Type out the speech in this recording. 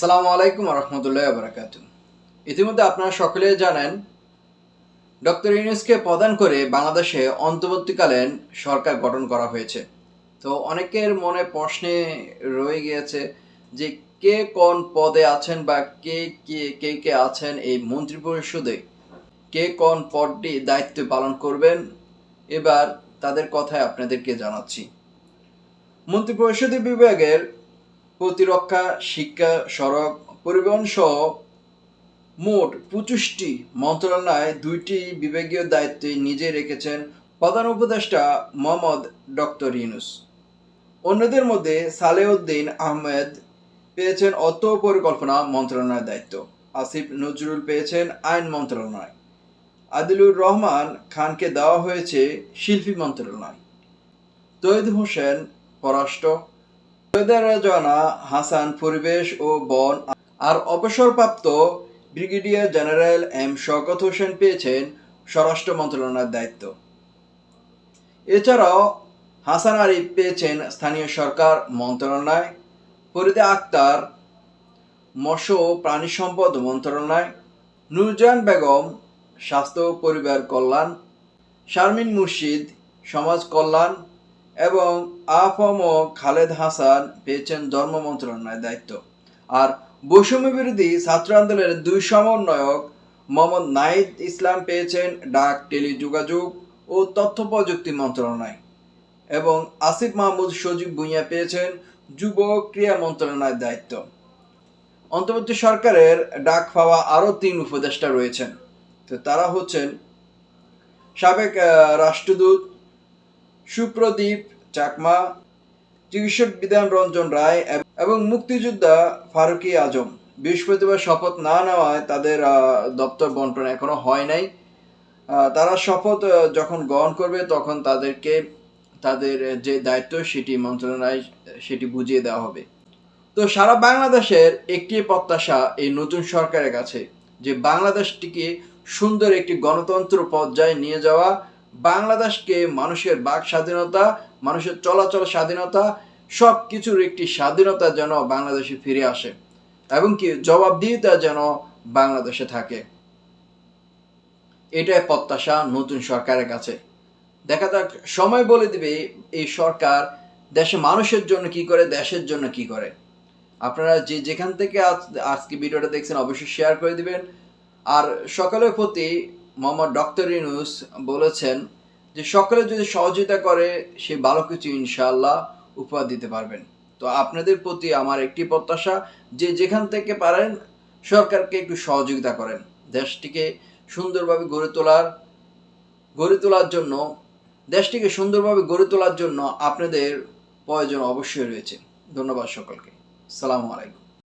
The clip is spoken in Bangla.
সালামু আলাইকুম রহমতুল্লাহ বারাকাত। ইতিমধ্যে আপনারা সকলে জানেন, ডক্টর ইউনুসকে প্রদান করে বাংলাদেশে অন্তর্বর্তীকালীন সরকার গঠন করা হয়েছে। তো অনেকের মনে প্রশ্নে রয়ে গিয়েছে যে কে কোন পদে আছেন বা কে কে কে কে আছেন এই মন্ত্রী পরিষদে? কে কোন পদটি দায়িত্ব পালন করবেন? এবার তাদের কথায় আপনাদেরকে জানাচ্ছি। মন্ত্রী পরিষদের বিভাগের প্রতিরক্ষা, শিক্ষা, সড়ক পরিবহন সহ মোট পঁচিশটি মন্ত্রণালয় দুইটি বিভাগীয় দায়িত্বে নিজে রেখেছেন প্রধান উপদেষ্টা মোহাম্মদ ডক্টর ইউনুস। অন্যদের মধ্যে সালেউদ্দিন আহমেদ পেয়েছেন অর্থ পরিকল্পনা মন্ত্রণালয়ের দায়িত্ব। আসিফ নজরুল পেয়েছেন আইন মন্ত্রণালয়। আদিলুর রহমান খানকে দেওয়া হয়েছে শিল্পী মন্ত্রণালয়। তৈদ হোসেন পররাষ্ট্র রাজানা হাসান পরিবেশ ও বন আর অবসরপ্রাপ্ত ব্রিগেডিয়ার জেনারেল এম হোসেন পেয়েছেন স্বরাষ্ট্র মন্ত্রণালয়ের দায়িত্ব। এছাড়াও হাসান আরিফ পেয়েছেন স্থানীয় সরকার মন্ত্রণালয়, ফরিদে আক্তার, মৎস্য ও প্রাণী সম্পদ মন্ত্রণালয়, নুরজান বেগম, স্বাস্থ্য পরিবার কল্যাণ, শারমিন মুর্শিদ, সমাজ কল্যাণ এবং আফম খালেদ হাসান পেয়েছেন ধর্ম মন্ত্রণালয়ের দায়িত্ব। আর বৈষম্য বিরোধী ছাত্র আন্দোলনের দুই সমন্বয়ক মোহাম্মদ নাইদ ইসলাম পেয়েছেন ডাক, টেলিযোগাযোগ ও তথ্য প্রযুক্তি মন্ত্রণালয়। এবং আসিফ মাহমুদ সজীব ভুঁইয়া পেয়েছেন যুব ক্রিয়া মন্ত্রণালয়ের দায়িত্ব। অন্তর্বর্তী সরকারের ডাক পাওয়া আরও তিন উপদেষ্টা রয়েছেন। তো তারা হচ্ছেন সাবেক রাষ্ট্রদূত সুপ্রদীপ চাকমা, চিকিৎসক বিধান রঞ্জন রায় এবং মুক্তিযোদ্ধা ফারুকি আজম। বৃহস্পতিবার শপথ না নেওয়ায় তাদের দপ্তর বন্টন এখনও হয় নাই। তারা শপথ যখন গ্রহণ করবে তখন তাদেরকে, তাদের যে দায়িত্ব সেটি মন্ত্রণালয়, সেটি বুঝিয়ে দেওয়া হবে। তো সারা বাংলাদেশের একটি প্রত্যাশা এই নতুন সরকারের কাছে, যে বাংলাদেশটিকে সুন্দর একটি গণতন্ত্র পর্যায়ে নিয়ে যাওয়া বাংলাদেশকে মানুষের বাক স্বাধীনতা, মানুষের চলাচল স্বাধীনতা সব কিছুর একটি স্বাধীনতা যেন বাংলাদেশে ফিরে আসে এবং কি জবাবদিহিতা যেন বাংলাদেশে থাকে। এটাই প্রত্যাশা নতুন সরকারের কাছে। দেখা যাক, সময় বলে দিবে এই সরকার দেশে মানুষের জন্য কি করে, দেশের জন্য কি করে। আপনারা যে যেখান থেকে আজ- আজকে ভিডিওটা দেখছেন অবশ্যই শেয়ার করে দিবেন। আর সকলের প্রতি মোহাম্মদ ডক্টর ইনুস বলেছেন যে সকলে যদি সহযোগিতা করে, সে ভালো কিছু ইনশাআল্লাহ উপহার দিতে পারবেন। তো আপনাদের প্রতি আমার একটি প্রত্যাশা যে যেখান থেকে পারেন, সরকারকে একটু সহযোগিতা করেন। দেশটিকে সুন্দরভাবে গড়ে তোলার গড়ে তোলার জন্য, দেশটিকে সুন্দরভাবে গড়ে তোলার জন্য আপনাদের প্রয়োজন অবশ্যই রয়েছে। ধন্যবাদ সকলকে। সালামু আলাইকুম।